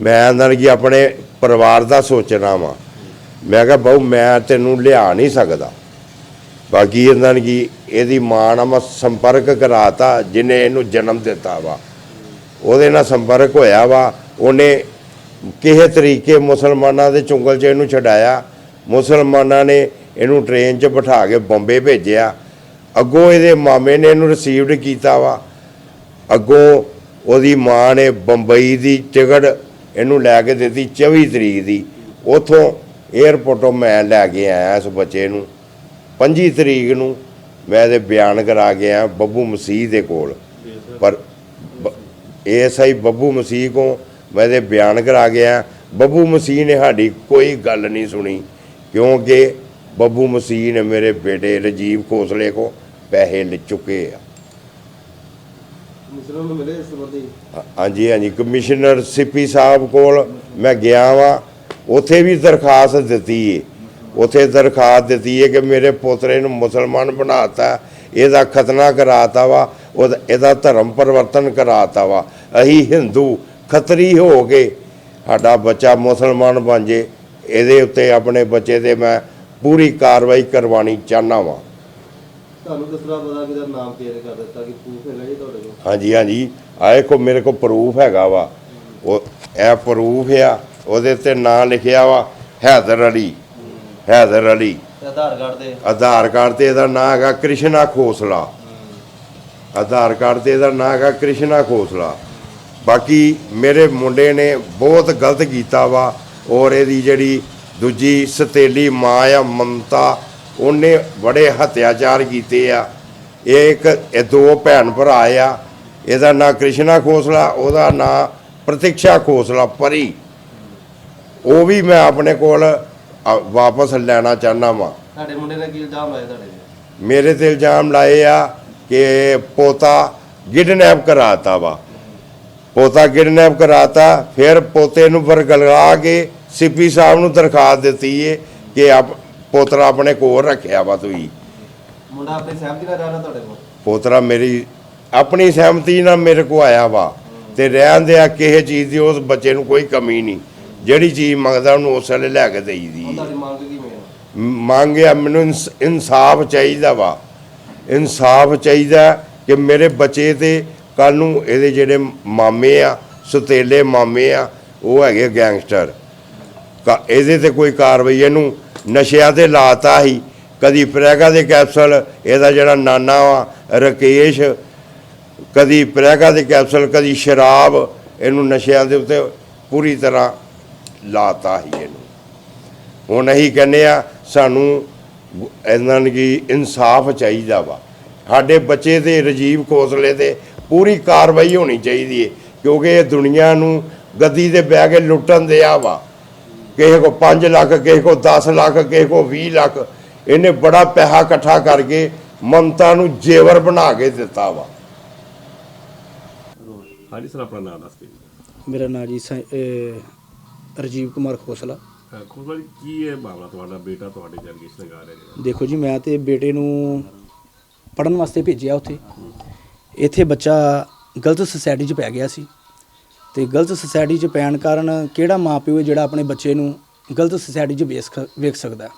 B: ਮੈਂ ਅੰਦਰ ਕਿ ਆਪਣੇ ਪਰਿਵਾਰ ਦਾ ਸੋਚਣਾ ਵਾ। ਮੈਂ ਕਿਹਾ, ਬਹੁ, ਮੈਂ ਤੈਨੂੰ ਲਿਆ ਨਹੀਂ ਸਕਦਾ। ਬਾਕੀ ਇਹਨਾਂ ਨੇ ਕੀ ਇਹਦੀ ਮਾਂ ਨਾਲ ਮੈਂ ਸੰਪਰਕ ਕਰਾਤਾ, ਜਿਹਨੇ ਇਹਨੂੰ ਜਨਮ ਦਿੱਤਾ ਵਾ। ਉਹਦੇ ਨਾਲ ਸੰਪਰਕ ਹੋਇਆ ਵਾ। ਉਹਨੇ ਕਿਸੇ ਤਰੀਕੇ ਮੁਸਲਮਾਨਾਂ ਦੇ ਚੁੰਗਲ 'ਚ ਇਹਨੂੰ ਛਡਾਇਆ। ਮੁਸਲਮਾਨਾਂ ਨੇ ਇਹਨੂੰ ਟ੍ਰੇਨ 'ਚ ਬਿਠਾ ਕੇ ਬੰਬੇ ਭੇਜਿਆ। ਅੱਗੋਂ ਇਹਦੇ ਮਾਮੇ ਨੇ ਇਹਨੂੰ ਰਿਸੀਵਡ ਕੀਤਾ ਵਾ। ਅੱਗੋਂ ਉਹਦੀ ਮਾਂ ਨੇ ਬੰਬਈ ਦੀ ਟਿਕਟ ਇਹਨੂੰ ਲੈ ਕੇ ਦਿੱਤੀ 24 ਤਰੀਕ ਦੀ। ਉਥੋਂ 에ਅਰਪੋਰਟੋਂ ਮੈਂ ਲੈ ਕੇ ਆਇਆ ਇਸ ਬੱਚੇ ਨੂੰ। 25 ਤਰੀਕ ਨੂੰ ਮੈਂ ਇਹਦੇ ਬਿਆਨ ਕਰਾ ਕੇ ਆਇਆ ਬੱਬੂ ਮਸੀਹ ਦੇ ਕੋਲ। ਪਰ ਐਸਆਈ ਬੱਬੂ ਮਸੀਹ ਕੋ ਮੈਂ ਇਹਦੇ ਬਿਆਨ ਕਰਾ ਕੇ ਆਇਆ। ਬੱਬੂ ਮਸੀਹ ਨੇ ਸਾਡੀ ਕੋਈ ਗੱਲ ਨਹੀਂ ਸੁਣੀ। ਕਿਉਂਕਿ ਬੱਬੂ ਮਸੀਹ ਨੇ ਮੇਰੇ ਬੇਟੇ ਰਜੀਵ ਖੋਸਲੇ ਕੋ ਪੈਸੇ ਲੈ ਚੁੱਕੇ ਆ।
E: ਮੁਸਲਮਾਨ ਨੂੰ ਮਿਲੇ ਇਸ ਸੰਬੰਧੀ?
B: ਹਾਂ- ਹਾਂਜੀ ਹਾਂਜੀ। ਕਮਿਸ਼ਨਰ ਸਿੱਪੀ ਸਾਹਿਬ ਕੋਲ ਮੈਂ ਗਿਆ ਵਾਂ। ਉੱਥੇ ਵੀ ਦਰਖਾਸਤ ਦਿੱਤੀ ਏ। ਉੱਥੇ ਦਰਖਾਸਤ ਦਿੱਤੀ ਏ ਕਿ ਮੇਰੇ ਪੋਤਰੇ ਨੂੰ ਮੁਸਲਮਾਨ ਬਣਾਤਾ। ਇਹਦਾ ਖਤਨਾ ਕਰਾਤਾ ਵਾ। ਉਹਦਾ- ਇਹਦਾ ਧਰਮ ਪਰਿਵਰਤਨ ਕਰਾਤਾ ਵਾ। ਅਸੀਂ ਹਿੰਦੂ ਖੱਤਰੀ ਹੋ ਕੇ ਸਾਡਾ ਬੱਚਾ ਮੁਸਲਮਾਨ ਬਣ ਜੇ। ਇਹਦੇ ਉੱਤੇ ਆਪਣੇ ਬੱਚੇ ਤੇ ਮੈਂ ਪੂਰੀ ਕਾਰਵਾਈ ਕਰਵਾਉਣੀ ਚਾਹਨਾ ਵਾਂ।
F: ਤੁਹਾਨੂੰ ਕਿਸ ਤਰ੍ਹਾਂ ਪਤਾ ਕਿ ਇਹਦਾ ਨਾਮ ਚੇਂਜ ਕਰ ਦਿੱਤਾ ਕਿ ਪ੍ਰੂਫ ਹੈਗਾ ਜੀ ਤੁਹਾਡੇ ਕੋਲ?
B: ਹਾਂਜੀ ਹਾਂਜੀ। ਆਏ ਕੋ ਮੇਰੇ ਕੋ ਪ੍ਰੂਫ ਹੈਗਾ ਵਾ। ਉਹ ਇਹ ਪ੍ਰੂਫ ਆ ਉਹਦੇ ਤੇ ਨਾਂ ਲਿਖਿਆ ਵਾ ਹੈਦਰ ਅਲੀ। ਹੈਦਰ ਅਲੀ।
F: ਤੇ ਆਧਾਰ ਕਾਰਡ ਤੇ?
B: ਆਧਾਰ ਕਾਰਡ ਤੇ ਇਹਦਾ ਨਾਂ ਹੈਗਾ ਕ੍ਰਿਸ਼ਨਾ ਖੋਸਲਾ। ਆਧਾਰ ਕਾਰਡ ਤੇ ਇਹਦਾ ਨਾਂ ਹੈਗਾ ਕ੍ਰਿਸ਼ਨਾ ਖੋਸਲਾ। ਬਾਕੀ ਮੇਰੇ ਮੁੰਡੇ ਨੇ ਬਹੁਤ ਗਲਤ ਕੀਤਾ ਵਾ ਔਰ ਇਹਦੀ ਜਿਹੜੀ ਦੂਜੀ ਸਤੇਲੀ ਮਾਂ ਆ ਮਮਤਾ ਉਹਨੇ ਬੜੇ ਹੱਤਿਆਚਾਰ ਕੀਤੇ ਆ। ਇਹ ਇੱਕ ਇਹ ਦੋ ਭੈਣ ਭਰਾ ਆ। ਇਹਦਾ ਨਾਂ ਕ੍ਰਿਸ਼ਨਾ ਖੋਸਲਾ ਉਹਦਾ ਨਾਂ ਪ੍ਰਤੀਕਸ਼ਾ ਖੋਸਲਾ ਪਰੀ। ਉਹ ਵੀ ਮੈਂ ਆਪਣੇ ਕੋਲ ਵਾਪਸ ਲੈਣਾ ਚਾਹੁੰਦਾ ਵਾਂ।
F: ਤੁਹਾਡੇ ਮੁੰਡੇ ਨੇ ਕੀ ਇਲਜ਼ਾਮ ਲਾਇਆ ਤੁਹਾਡੇ ਤੇ?
B: ਮੇਰੇ ਤੇ ਇਲਜ਼ਾਮ ਲਾਏ ਆ ਕਿ ਪੋਤਾ ਕਿਡਨੈਪ ਕਰਾਤਾ ਵਾ। ਪੋਤਾ ਕਿਡਨੈਪ ਕਰਾਤਾ ਫਿਰ ਪੋਤੇ ਨੂੰ ਵਰਗਲਾ ਕੇ ਸੀਪੀ ਸਾਹਿਬ ਨੂੰ ਦਰਖਾਸਤ ਦਿੱਤੀ ਏ ਕਿ ਆਪ ਪੋਤਰਾ ਆਪਣੇ ਕੋਲ ਰੱਖਿਆ ਵਾ ਤੁਸੀਂ।
F: ਮੁੰਡਾ ਆਪਣੀ ਸਹਿਮਤੀ ਨਾਲ ਰਹਿਣਾ ਤੁਹਾਡੇ ਕੋਲ?
B: ਪੋਤਰਾ ਮੇਰੀ ਆਪਣੀ ਸਹਿਮਤੀ ਨਾਲ ਮੇਰੇ ਕੋ ਆਇਆ ਵਾ ਤੇ ਰਹਿਣ ਦੇ ਆ ਕਿਸੇ ਚੀਜ਼ ਦੀ ਉਸ ਬੱਚੇ ਨੂੰ ਕੋਈ ਕਮੀ ਨਹੀਂ। ਜਿਹੜੀ ਚੀਜ਼ ਮੰਗਦਾ ਉਹਨੂੰ ਉਸ ਵੇਲੇ ਲੈ ਕੇ ਦੇਈਦੀ
F: ਹੁਣ
B: ਏ
F: ਤੁਹਾਡੀ ਮੰਗ ਕੀ ਮੇਨ
B: ਮੰਗਿਆ ਮੈਨੂੰ ਇਨਸ- ਇਨਸਾਫ ਚਾਹੀਦਾ ਵਾ। ਇਨਸਾਫ ਚਾਹੀਦਾ ਕਿ ਮੇਰੇ ਬੱਚੇ ਤੇ ਕੱਲ ਨੂੰ ਇਹਦੇ ਜਿਹੜੇ ਮਾਮੇ ਆ ਸੁਤੇਲੇ ਮਾਮੇ ਆ ਉਹ ਹੈਗੇ ਗੈਂਗਸਟਰ। ਕਾ- ਇਹਦੇ ਤੇ ਕੋਈ ਕਾਰਵਾਈ ਇਹਨੂੰ ਨਸ਼ਿਆਂ ਤੇ ਲਾਤਾ ਹੀ ਕਦੀ ਪ੍ਰੈਗਾ ਦੇ ਕੈਪਸੂਲ, ਇਹਦਾ ਜਿਹੜਾ ਨਾਨਾ ਵਾ, ਰਕੇਸ਼। ਕਦੀ ਪ੍ਰੈਗਾ ਦੇ ਕੈਪਸੂਲ, ਕਦੀ ਸ਼ਰਾਬ, ਇਹਨੂੰ ਨਸ਼ਿਆਂ ਦੇ ਉੱਤੇ ਪੂਰੀ ਤਰ੍ਹਾਂ ਲਾਤਾ ਹੀ ਇਹਨੂੰ। ਹੁਣ ਅਸੀਂ ਕਹਿੰਦੇ ਆ ਸਾਨੂੰ ਇਹਨਾਂ ਨੂੰ ਕੀ ਇਨਸਾਫ ਚਾਹੀਦਾ ਵਾ। ਸਾਡੇ ਬੱਚੇ ਤੇ ਰਾਜੀਵ ਖੋਸਲੇ ਤੇ ਪੂਰੀ ਕਾਰਵਾਈ ਹੋਣੀ ਚਾਹੀਦੀ ਹੈ ਕਿਉਂਕਿ ਇਹ ਦੁਨੀਆ ਨੂੰ ਗੱਦੀ ਤੇ ਬਹਿ ਕੇ ਲੁੱਟਣ ਦਿਆ ਵਾ। ਕਿਸੇ ਕੋ 5 ਲੱਖ ਕਿਸੇ ਕੋ 10 ਲੱਖ ਕਿਸੇ ਕੋ 20 ਲੱਖ। ਇਹਨੇ ਬੜਾ ਪੈਸਾ ਇਕੱਠਾ ਕਰਕੇ ਮਮਤਾ ਨੂੰ ਜੇਵਰ ਬਣਾ ਕੇ ਦਿੱਤਾ ਵਾ।
E: ਹਾਂਜੀ ਸਰ ਆਪਣਾ ਨਾਮ ਦੱਸ ਕੇ
C: ਮੇਰਾ ਨਾਂ ਜੀ ਰਾਜੀਵ ਕੁਮਾਰ ਖੋਸਲਾ।
E: ਖੁਸ਼ਬਾਜੀ ਕੀ ਹੈ ਮਾਮਲਾ ਤੁਹਾਡਾ ਬੇਟਾ ਤੁਹਾਡੇ ਜਰਗੇਸ਼ ਨਗਾਰ ਹੈ ਜਿਹੜਾ
C: ਦੇਖੋ ਜੀ ਮੈਂ ਤੇ ਬੇਟੇ ਨੂੰ ਪੜਨ ਵਾਸਤੇ ਭੇਜਿਆ ਉੱਥੇ। ਇੱਥੇ ਬੱਚਾ ਗਲਤ ਸੁਸਾਇਟੀ 'ਚ ਪੈ ਗਿਆ ਸੀ। ਤੇ ਗਲਤ ਸੁਸਾਇਟੀ 'ਚ ਪੈਣ ਕਾਰਨ ਕਿਹੜਾ ਮਾਪਿਓ ਹੈ ਜਿਹੜਾ ਆਪਣੇ ਬੱਚੇ ਨੂੰ ਗਲਤ ਸੁਸਾਇਟੀ 'ਚ ਵੇਖ ਵੇਖ ਸਕਦਾ?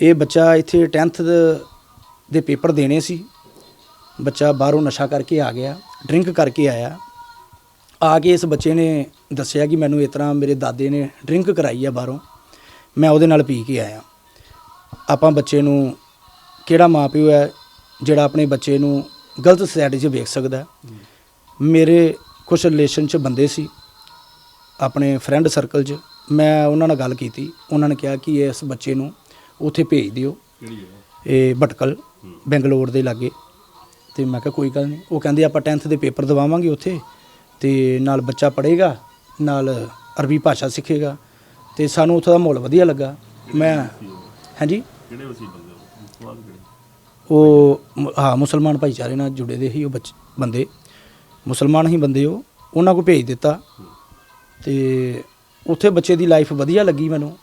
C: ਇਹ ਬੱਚਾ ਇੱਥੇ 10th ਦੇ ਪੇਪਰ ਦੇਣੇ ਸੀ। ਬੱਚਾ ਬਾਹਰੋਂ ਨਸ਼ਾ ਕਰਕੇ ਆ ਗਿਆ, ਡਰਿੰਕ ਕਰਕੇ ਆਇਆ। ਆ ਕੇ ਇਸ ਬੱਚੇ ਨੇ ਦੱਸਿਆ ਕਿ ਮੈਨੂੰ ਇਸ ਤਰ੍ਹਾਂ ਮੇਰੇ ਦਾਦੇ ਨੇ ਡਰਿੰਕ ਕਰਾਈ ਆ ਬਾਹਰੋਂ। ਮੈਂ ਉਹਦੇ ਨਾਲ ਪੀ ਕੇ ਆਇਆ। ਆਪਾਂ ਬੱਚੇ ਨੂੰ ਕਿਹੜਾ ਮਾਪਿਓ ਹੈ ਜਿਹੜਾ ਆਪਣੇ ਬੱਚੇ ਨੂੰ ਗਲਤ ਸੁਸਾਇਟੀ 'ਚ ਵੇਖ ਸਕਦਾ? ਮੇਰੇ ਕੁਝ ਰਿਲੇਸ਼ਨ 'ਚ ਬੰਦੇ ਸੀ ਆਪਣੇ ਫਰੈਂਡ ਸਰਕਲ 'ਚ। ਮੈਂ ਉਹਨਾਂ ਨਾਲ ਗੱਲ ਕੀਤੀ। ਉਹਨਾਂ ਨੇ ਕਿਹਾ ਕਿ ਇਸ ਬੱਚੇ ਨੂੰ ਉੱਥੇ ਭੇਜ ਦਿਓ। ਇਹ ਭਟਕਲ ਬੈਂਗਲੌਰ ਦੇ ਲਾਗੇ। ਤੇ ਮੈਂ ਕਿਹਾ ਕੋਈ ਗੱਲ ਨਹੀਂ ਉਹ ਕਹਿੰਦੇ ਆਪਾਂ 10th ਦੇ ਪੇਪਰ ਦਵਾਵਾਂਗੇ ਉੱਥੇ। ਤੇ ਨਾਲ ਬੱਚਾ ਪੜ੍ਹੇਗਾ ਨਾਲ ਅਰਬੀ ਭਾਸ਼ਾ ਸਿੱਖੇਗਾ। ਤੇ ਸਾਨੂੰ ਉੱਥੋਂ ਦਾ ਮਾਹੌਲ ਵਧੀਆ ਲੱਗਾ। ਮੈਂ ਹਾਂਜੀ?
E: ਕਿਹੜੇ ਵਸੀ ਬੰਦੇ
C: ਉਹ ਹਾਂ ਮੁਸਲਮਾਨ ਭਾਈਚਾਰੇ ਨਾਲ ਜੁੜੇ ਦੇ ਸੀ ਉਹ ਬੱਚ ਬੰਦੇ। ਮੁਸਲਮਾਨ ਹੀ ਬੰਦੇ ਉਹ, ਉਹਨਾਂ ਕੋ ਭੇਜ ਦਿੱਤਾ। ਤੇ ਉੱਥੇ ਬੱਚੇ ਦੀ ਲਾਈਫ ਵਧੀਆ ਲੱਗੀ ਮੈਨੂੰ।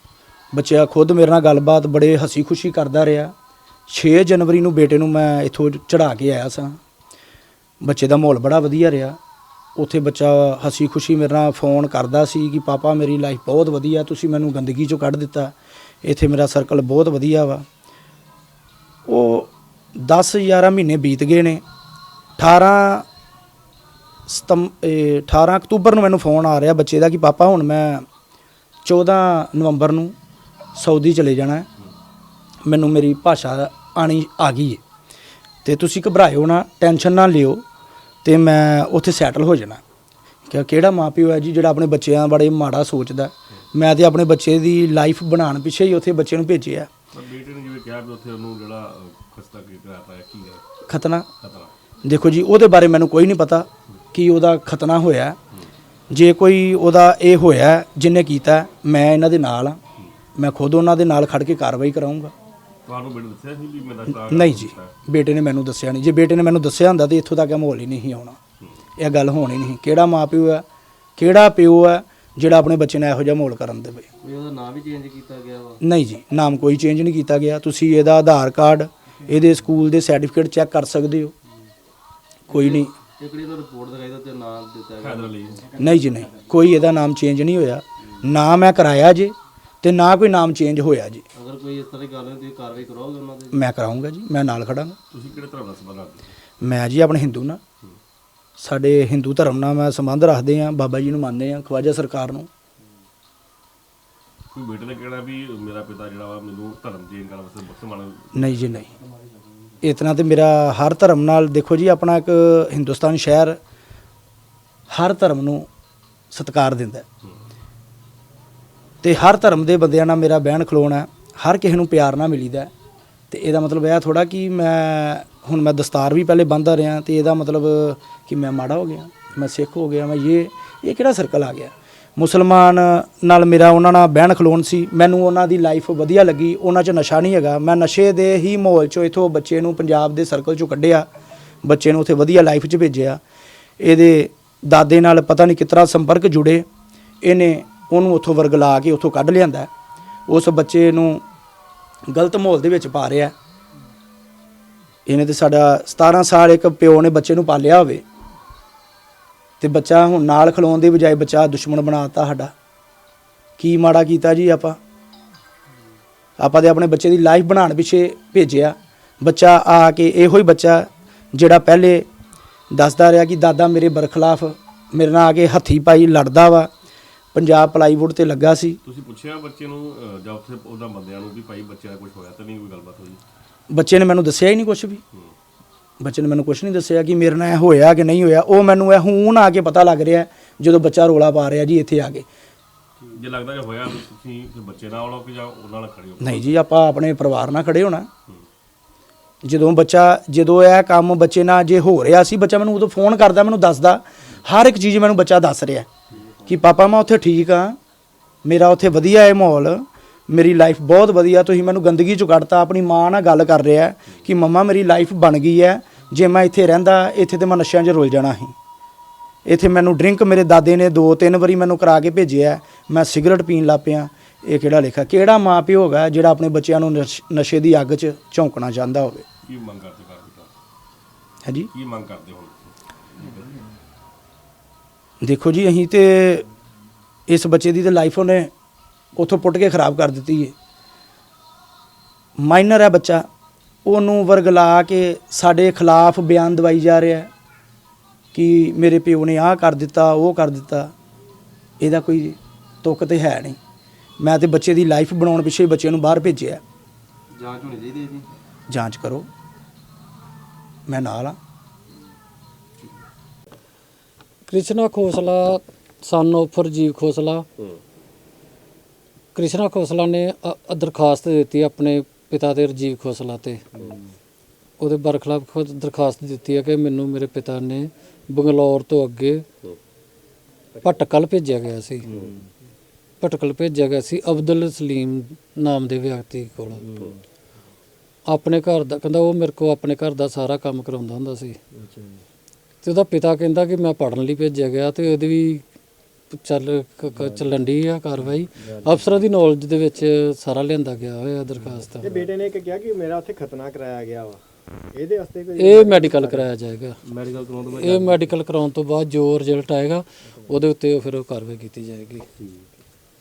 C: ਬੱਚਾ ਖੁਦ ਮੇਰੇ ਨਾਲ ਗੱਲਬਾਤ ਬੜੇ ਹਸੀ ਖੁਸ਼ੀ ਕਰਦਾ ਰਿਹਾ। 6 ਜਨਵਰੀ ਨੂੰ ਬੇਟੇ ਨੂੰ ਮੈਂ ਇੱਥੋਂ ਚੜਾ ਕੇ ਆਇਆ ਸਾਂ। ਬੱਚੇ ਦਾ ਮਾਹੌਲ ਬੜਾ ਵਧੀਆ ਰਿਹਾ। ਉੱਥੇ ਬੱਚਾ ਹਸੀ ਖੁਸ਼ੀ ਮੇਰੇ ਨਾਲ ਫੋਨ ਕਰਦਾ ਸੀ ਕਿ, ਪਾਪਾ, ਮੇਰੀ ਲਾਈਫ ਬਹੁਤ ਵਧੀਆ, ਤੁਸੀਂ ਮੈਨੂੰ ਗੰਦਗੀ ਚੋਂ ਕੱਢ ਦਿੱਤਾ। ਇੱਥੇ ਮੇਰਾ ਸਰਕਲ ਬਹੁਤ ਵਧੀਆ ਵਾ। ਉਹ 10 11 ਮਹੀਨੇ ਬੀਤ ਗਏ ਨੇ। 18 ਇਹ 18 ਅਕਤੂਬਰ ਨੂੰ ਮੈਨੂੰ ਫੋਨ ਆ ਰਿਹਾ ਬੱਚੇ ਦਾ ਕਿ ਪਾਪਾ ਹੁਣ ਮੈਂ 14 ਨਵੰਬਰ ਨੂੰ ਸਾਊਦੀ ਚਲੇ ਜਾਣਾ ਹੈ। ਮੈਨੂੰ ਮੇਰੀ ਭਾਸ਼ਾ ਆਣੀ ਆ ਗਈ ਹੈ। ਤੇ ਤੁਸੀਂ ਘਬਰਾਇਓ ਨਾ ਟੈਨਸ਼ਨ ਨਾ ਲਿਓ ਤੇ ਮੈਂ ਉੱਥੇ ਸੈਟਲ ਹੋ ਜਾਣਾ। ਕਿ ਕਿਹੜਾ ਮਾਪਿਓ ਹੈ ਜੀ ਜਿਹੜਾ ਆਪਣੇ ਬੱਚਿਆਂ ਬਾਰੇ ਮਾੜਾ ਸੋਚਦਾ ਮੈਂ ਤੇ ਆਪਣੇ ਬੱਚੇ ਦੀ ਲਾਈਫ ਬਣਾਉਣ ਪਿੱਛੇ ਹੀ ਉੱਥੇ ਬੱਚੇ ਨੂੰ ਭੇਜਿਆ
E: ਪਰ ਬੇਟੇ ਨੇ ਜਿਵੇਂ ਕਿਹਾ ਵੀ ਉੱਥੇ ਉਹਨੂੰ ਜਿਹੜਾ ਖਸਤਾ ਕੀ ਕਰਾਤਾ ਹੈ ਕੀ ਹੈ?
C: ਖਤਨਾ। ਦੇਖੋ ਜੀ ਉਹਦੇ ਬਾਰੇ ਮੈਨੂੰ ਕੋਈ ਨਹੀਂ ਪਤਾ। ਕਿ ਉਹਦਾ ਖਤਨਾ ਹੋਇਆ। ਜੇ ਕੋਈ ਉਹਦਾ ਇਹ ਹੋਇਆ ਹੈ, ਜਿਹਨੇ ਕੀਤਾ ਮੈਂ ਇਹਨਾਂ ਦੇ ਨਾਲ ਹਾਂ। ਮੈਂ ਖੁਦ ਉਹਨਾਂ ਦੇ ਨਾਲ ਖੜ ਕੇ ਕਾਰਵਾਈ ਕਰਾਉਂਗਾ
E: ਤੁਹਾਨੂੰ ਬੇਟੇ ਦੱਸਿਆ ਸੀ ਵੀ ਮੈਂ ਨਸ਼ਾ
C: ਨਹੀਂ ਜੀ ਬੇਟੇ ਨੇ ਮੈਨੂੰ ਦੱਸਿਆ ਨਹੀਂ। ਜੇ ਬੇਟੇ ਨੇ ਮੈਨੂੰ ਦੱਸਿਆ ਹੁੰਦਾ ਤੇ ਇੱਥੋਂ ਤੱਕ ਇਹ ਮਾਹੌਲ ਹੀ ਨਹੀਂ ਸੀ ਆਉਣਾ। ਇਹ ਗੱਲ ਹੋਣੀ ਨਹੀਂ ਕਿਹੜਾ ਮਾਪਿਓ ਹੈ ਕਿਹੜਾ ਪਿਓ ਹੈ ਜਿਹੜਾ ਆਪਣੇ ਬੱਚੇ ਨਾਲ ਇਹੋ ਜਿਹਾ ਮਾਹੌਲ ਕਰਨ ਦੇਵੇ?
F: ਵੀ ਉਹਦਾ ਨਾਮ ਵੀ ਚੇਂਜ ਕੀਤਾ ਗਿਆ ਵਾ।
C: ਨਹੀਂ ਜੀ ਨਾਮ ਕੋਈ ਚੇਂਜ ਨਹੀਂ ਕੀਤਾ ਗਿਆ। ਤੁਸੀਂ ਇਹਦਾ ਆਧਾਰ ਕਾਰਡ ਇਹਦੇ ਸਕੂਲ ਦੇ ਸਰਟੀਫਿਕੇਟ ਚੈੱਕ ਕਰ ਸਕਦੇ ਹੋ। ਕੋਈ ਨਹੀਂ।
F: ਇੱਕ ਜਿਹੜੀ ਤੁਹਾਨੂੰ ਰਿਪੋਰਟ ਦਿਖਾਈ ਤਾਂ ਤੇ ਨਾਮ ਦਿੱਤਾ ਗਿਆ?
E: ਖੈਦਰ ਲਈ
C: ਨਹੀਂ ਜੀ ਨਹੀਂ। ਕੋਈ ਇਹਦਾ ਨਾਮ ਚੇਂਜ ਨਹੀਂ ਹੋਇਆ। ਨਾ ਮੈਂ ਕਰਾਇਆ ਜੀ ਤੇ ਨਾ ਕੋਈ ਨਾਮ ਚੇਂਜ ਹੋਇਆ ਜੀ।
F: ਅਗਰ ਕੋਈ ਇਸ ਤਰ੍ਹਾਂ ਦੀ ਗੱਲ ਹੋਈ ਤੁਸੀਂ ਕਾਰਵਾਈ ਕਰੋਗੇ ਉਹਨਾਂ ਤੇ?
C: ਮੈਂ ਕਰਾਉਂਗਾ ਜੀ ਮੈਂ ਨਾਲ ਖੜਾਂਗਾ।
E: ਤੁਸੀਂ ਕਿਹੜੇ ਧਰਮ ਦਾ ਸੰਬੰਧ ਰੱਖਦੇ ਹੋ?
C: ਮੈਂ ਜੀ ਆਪਣੇ ਹਿੰਦੂ ਨਾਲ। ਸਾਡੇ ਹਿੰਦੂ ਧਰਮ ਨਾਲ ਮੈਂ ਸੰਬੰਧ ਰੱਖਦੇ ਆ ਬਾਬਾ ਜੀ ਨੂੰ ਮੰਨਦੇ ਆ ਖਵਾਜਾ ਸਰਕਾਰ ਨੂੰ।
E: ਕੋਈ ਬੇਟੇ ਨੇ ਕਿਹੜਾ ਵੀ ਮੇਰਾ ਪਿਤਾ ਜਿਹੜਾ ਵਾ ਮੈਨੂੰ ਧਰਮ ਚੇਂਜ ਕਰਨ ਵਾਸਤੇ ਬਖਸ਼ ਮੰਨ
C: ਨਹੀਂ ਜੀ ਨਹੀਂ। ਇਤਨਾ ਤੇ ਮੇਰਾ ਹਰ ਧਰਮ ਨਾਲ, ਦੇਖੋ ਜੀ, ਆਪਣਾ ਇੱਕ ਹਿੰਦੁਸਤਾਨ ਸ਼ਹਿਰ ਹਰ ਧਰਮ ਨੂੰ ਸਤਿਕਾਰ ਦਿੰਦਾ ਹੈ। ਤੇ ਹਰ ਧਰਮ ਦੇ ਬੰਦਿਆਂ ਨਾਲ ਮੇਰਾ ਬਹਿਣ ਖਲੋਣਾ ਹੈ। ਹਰ ਕਿਸੇ ਨੂੰ ਪਿਆਰ ਨਾਲ ਮਿਲੀਦਾ ਹੈ। ਤੇ ਇਹਦਾ ਮਤਲਬ ਇਹ ਥੋੜਾ ਕਿ ਮੈਂ, ਹੁਣ ਮੈਂ ਦਸਤਾਰ ਵੀ ਪਹਿਲੇ ਬੰਨਦਾ ਰਿਹਾ ਤੇ ਇਹਦਾ ਮਤਲਬ ਕਿ ਮੈਂ ਮਾੜਾ ਹੋ ਗਿਆ, ਮੈਂ ਸਿੱਖ ਹੋ ਗਿਆ, ਮੈਂ ਇਹ ਇਹ ਕਿਹੜਾ ਸਰਕਲ ਆ ਗਿਆ ਮੁਸਲਮਾਨ ਨਾਲ ਮੇਰਾ ਉਹਨਾਂ ਨਾਲ ਬਹਿਣ ਖਲੋਣ ਸੀ। ਮੈਨੂੰ ਉਹਨਾਂ ਦੀ ਲਾਈਫ ਵਧੀਆ ਲੱਗੀ। ਉਹਨਾਂ 'ਚ ਨਸ਼ਾ ਨਹੀਂ ਹੈਗਾ। ਮੈਂ ਨਸ਼ੇ ਦੇ ਹੀ ਮਾਹੌਲ 'ਚੋਂ ਇਥੋਂ ਬੱਚੇ ਨੂੰ ਪੰਜਾਬ ਦੇ ਸਰਕਲ 'ਚੋਂ ਕੱਢਿਆ। ਬੱਚੇ ਨੂੰ ਉੱਥੇ ਵਧੀਆ ਲਾਈਫ 'ਚ ਭੇਜਿਆ। ਇਹਦੇ ਦਾਦੇ ਨਾਲ ਪਤਾ ਨਹੀਂ ਕਿਤਰਾ ਸੰਪਰਕ ਜੁੜੇ। ਇਹਨੇ ਉਹਨੂੰ ਉੱਥੋਂ ਵਰਗਲਾ ਕੇ ਉੱਥੋਂ ਕੱਢ ਲਿਆਂਦਾ। ਉਸ ਬੱਚੇ ਨੂੰ ਗਲਤ ਮਾਹੌਲ ਦੇ ਵਿੱਚ ਪਾ ਰਿਹਾ। ਇਹਨੇ ਤੇ ਸਾਡਾ 17 ਸਾਲ ਇੱਕ ਪਿਓ ਨੇ ਬੱਚੇ ਨੂੰ ਪਾਲਿਆ ਹੋਵੇ। ਤੇ ਬੱਚਾ ਹੁਣ ਨਾਲ ਖਲੋਣ ਦੀ ਬਜਾਏ ਬੱਚਾ ਦੁਸ਼ਮਣ ਬਣਾਤਾ ਸਾਡਾ। ਕੀ ਮਾੜਾ ਕੀਤਾ ਜੀ ਆਪਾਂ? ਆਪਾਂ ਦੇ ਆਪਣੇ ਬੱਚੇ ਦੀ ਲਾਈਫ ਬਣਾਉਣ ਪਿੱਛੇ ਭੇਜਿਆ। ਬੱਚਾ ਆ ਕੇ ਇਹੋ ਹੀ ਬੱਚਾ ਜਿਹੜਾ ਪਹਿਲੇ ਦੱਸਦਾ ਰਿਹਾ ਕਿ ਦਾਦਾ ਮੇਰੇ ਬਰਖਲਾਫ ਮੇਰੇ ਨਾਲ ਆ ਕੇ ਹੱਥੀ ਪਾਈ ਲੜਦਾ ਵਾ। ਪੰਜਾਬ ਪਲਾਈਵੁੱਡ ਤੇ ਲੱਗਾ ਸੀ।
E: ਤੁਸੀਂ ਪੁੱਛਿਆ ਬੱਚੇ ਨੂੰ ਜਾਂ ਉੱਥੇ ਉਹਦਾ ਬੰਦਿਆਂ ਨੂੰ ਵੀ ਭਾਈ ਬੱਚੇ ਦਾ ਕੁਝ ਹੋਇਆ ਤਾਂ ਨਹੀਂ ਕੋਈ ਗੱਲਬਾਤ ਹੋਈ?
C: ਬੱਚੇ ਨੇ ਮੈਨੂੰ ਦੱਸਿਆ ਹੀ ਨਹੀਂ ਕੁਝ ਵੀ। ਬੱਚੇ ਨੇ ਮੈਨੂੰ ਕੁਝ ਨਹੀਂ ਦੱਸਿਆ ਕਿ ਮੇਰੇ ਨਾਲ ਇਹ ਹੋਇਆ ਕਿ ਨਹੀਂ ਹੋਇਆ। ਉਹ ਮੈਨੂੰ ਇਹ ਹੁਣ ਆ ਕੇ ਪਤਾ ਲੱਗ ਰਿਹਾ ਜਦੋਂ ਬੱਚਾ ਰੋਲਾ ਪਾ ਰਿਹਾ ਜੀ ਇੱਥੇ ਆ ਕੇ।
E: ਜੇ ਲੱਗਦਾ ਕਿ ਹੋਇਆ ਤੁਸੀਂ ਫਿਰ ਬੱਚੇ ਨਾਲ ਆਉਣਾ ਕਿ ਜਾਂ ਉਹਨਾਂ ਨਾਲ ਖੜੇ ਹੋ?
C: ਨਹੀਂ ਜੀ ਆਪਾਂ ਆਪਣੇ ਪਰਿਵਾਰ ਨਾਲ ਖੜੇ ਹੋਣਾ। ਜਦੋਂ ਬੱਚਾ ਜਦੋਂ ਇਹ ਕੰਮ ਬੱਚੇ ਨਾਲ ਜੇ ਹੋ ਰਿਹਾ ਸੀ ਬੱਚਾ ਮੈਨੂੰ ਉਦੋਂ ਫੋਨ ਕਰਦਾ ਮੈਨੂੰ ਦੱਸਦਾ। ਹਰ ਇੱਕ ਚੀਜ਼ ਮੈਨੂੰ ਬੱਚਾ ਦੱਸ ਰਿਹਾ ਕਿ ਪਾਪਾ ਮੈਂ ਉੱਥੇ ਠੀਕ ਆ ਮੇਰਾ ਉੱਥੇ ਵਧੀਆ ਹੈ ਮਾਹੌਲ। ਮੇਰੀ ਲਾਈਫ ਬਹੁਤ ਵਧੀਆ ਤੁਸੀਂ ਮੈਨੂੰ ਗੰਦਗੀ ਚੋਂ ਕੱਢਤਾ ਆਪਣੀ ਮਾਂ ਨਾਲ ਗੱਲ ਕਰ ਰਿਹਾ ਕਿ ਮੰਮਾ ਮੇਰੀ ਲਾਈਫ ਬਣ ਗਈ ਹੈ ਜੇ ਮੈਂ ਇੱਥੇ ਰਹਿੰਦਾ ਇੱਥੇ ਤੇ ਮੈਂ ਨਸ਼ਿਆਂ 'ਚ ਰੁੱਲ ਜਾਣਾ ਸੀ। ਇੱਥੇ ਮੈਨੂੰ ਡਰਿੰਕ ਮੇਰੇ ਦਾਦੇ ਨੇ ਦੋ ਤਿੰਨ ਵਾਰੀ ਮੈਨੂੰ ਕਰਾ ਕੇ ਭੇਜਿਆ ਮੈਂ ਸਿਗਰਟ ਪੀਣ ਲੱਗ ਪਿਆ। ਇਹ ਕਿਹੜਾ ਲੇਖਾ? ਕਿਹੜਾ ਮਾਂ ਪਿਓ ਹੋਗਾ ਜਿਹੜਾ ਆਪਣੇ ਬੱਚਿਆਂ ਨੂੰ ਨਸ਼- ਨਸ਼ੇ ਦੀ ਅੱਗ 'ਚ ਝੌਂਕਣਾ ਚਾਹੁੰਦਾ ਹੋਵੇ?
E: ਕੀ ਮੰਗ ਕਰਦੇ ਕਰ ਦਿੱਤਾ
C: ਹਾਂਜੀ?
E: ਕੀ ਮੰਗ ਕਰਦੇ ਹੁਣ
C: ਦੇਖੋ ਜੀ ਅਸੀਂ ਤੇ ਇਸ ਬੱਚੇ ਦੀ ਤੇ ਲਾਈਫ ਉਹਨੇ ਉੱਥੋਂ ਪੁੱਟ ਕੇ ਖਰਾਬ ਕਰ ਦਿੱਤੀ ਹੈ ਮਾਈਨਰ ਹੈ ਬੱਚਾ। ਉਹਨੂੰ ਵਰਗਲਾ ਕੇ ਸਾਡੇ ਖਿਲਾਫ ਬਿਆਨ ਦਵਾਈ ਜਾ ਰਿਹਾ ਹੈ ਕਿ ਮੇਰੇ ਪਿਓ ਨੇ ਆਹ ਕਰ ਦਿੱਤਾ ਉਹ ਕਰ ਦਿੱਤਾ। ਇਹਦਾ ਕੋਈ ਤੁੱਕ ਤੇ ਹੈ ਨਹੀਂ। ਮੈਂ ਤੇ ਬੱਚੇ ਦੀ ਲਾਈਫ ਬਣਾਉਣ ਪਿੱਛੇ ਬੱਚੇ ਨੂੰ ਬਾਹਰ ਭੇਜਿਆ
F: ਜਾਂਚ ਹੋਣੀ ਚਾਹੀਦੀ ਹੈ ਜੀ?
C: ਜਾਂਚ ਕਰੋ। ਮੈਂ ਨਾਲ ਆ
D: ਕ੍ਰਿਸ਼ਨਾ ਖੋਸਲਾ ਸਨ of ਰਜੀਵ ਖੋਸਲਾ। ਕ੍ਰਿਸ਼ਨਾ ਖੋਸਲਾ ਨੇ ਅ- ਦਰਖਾਸਤ ਦਿੱਤੀ ਆਪਣੇ ਪਿਤਾ ਦੇ ਰਜੀਵ ਖੋਸਲਾ ਤੇ। ਉਹਦੇ ਬਰਖਲਾਫ ਖੁਦ ਦਰਖਾਸਤ ਦਿੱਤੀ ਹੈ ਕਿ ਮੈਨੂੰ ਮੇਰੇ ਪਿਤਾ ਨੇ ਬੰਗਲੌਰ ਤੋਂ ਅੱਗੇ ਭਟਕਲ ਭੇਜਿਆ ਗਿਆ ਸੀ। ਭਟਕਲ ਭੇਜਿਆ ਗਿਆ ਸੀ ਅਬਦੁਲ ਸਲੀਮ ਨਾਮ ਦੇ ਵਿਅਕਤੀ ਕੋਲ। ਆਪਣੇ ਘਰ ਦਾ ਕਹਿੰਦਾ ਉਹ ਮੇਰੇ ਕੋਲ ਆਪਣੇ ਘਰ ਦਾ ਸਾਰਾ ਕੰਮ ਕਰਾਉਂਦਾ ਹੁੰਦਾ ਸੀ। ਤੇ ਉਹਦਾ ਪਿਤਾ ਕਹਿੰਦਾ ਕਿ ਮੈਂ ਪੜਨ ਲਈ ਭੇਜਿਆ ਗਿਆ ਤੇ ਉਹਦੀ ਵੀ ਚੱਲ ਕ- ਕ- ਚੱਲਣ ਦੀ ਆ ਕਾਰਵਾਈ। ਅਫਸਰਾਂ ਦੀ ਨੌਲੇਜ ਦੇ ਵਿੱਚ ਸਾਰਾ ਲਿਆਂਦਾ ਗਿਆ ਹੋਇਆ ਦਰਖਾਸਤ।
G: ਤੇ ਬੇਟੇ ਨੇ ਇੱਕ ਕਿਹਾ ਕਿ ਮੇਰਾ ਉੱਥੇ ਖਤਨਾ ਕਰਾਇਆ ਗਿਆ ਵਾ। ਇਹਦੇ ਵਾਸਤੇ ਕੋਈ
D: ਇਹ ਮੈਡੀਕਲ ਕਰਾਇਆ ਜਾਏਗਾ।
F: ਮੈਡੀਕਲ ਕਰਾਉਣ ਤੋਂ
D: ਇਹ ਮੈਡੀਕਲ ਕਰਾਉਣ ਤੋਂ ਬਾਅਦ ਜੋ ਰਿਜ਼ਲਟ ਆਏਗਾ ਉਹਦੇ ਉੱਤੇ ਫਿਰ ਉਹ ਕਾਰਵਾਈ ਕੀਤੀ ਜਾਏਗੀ।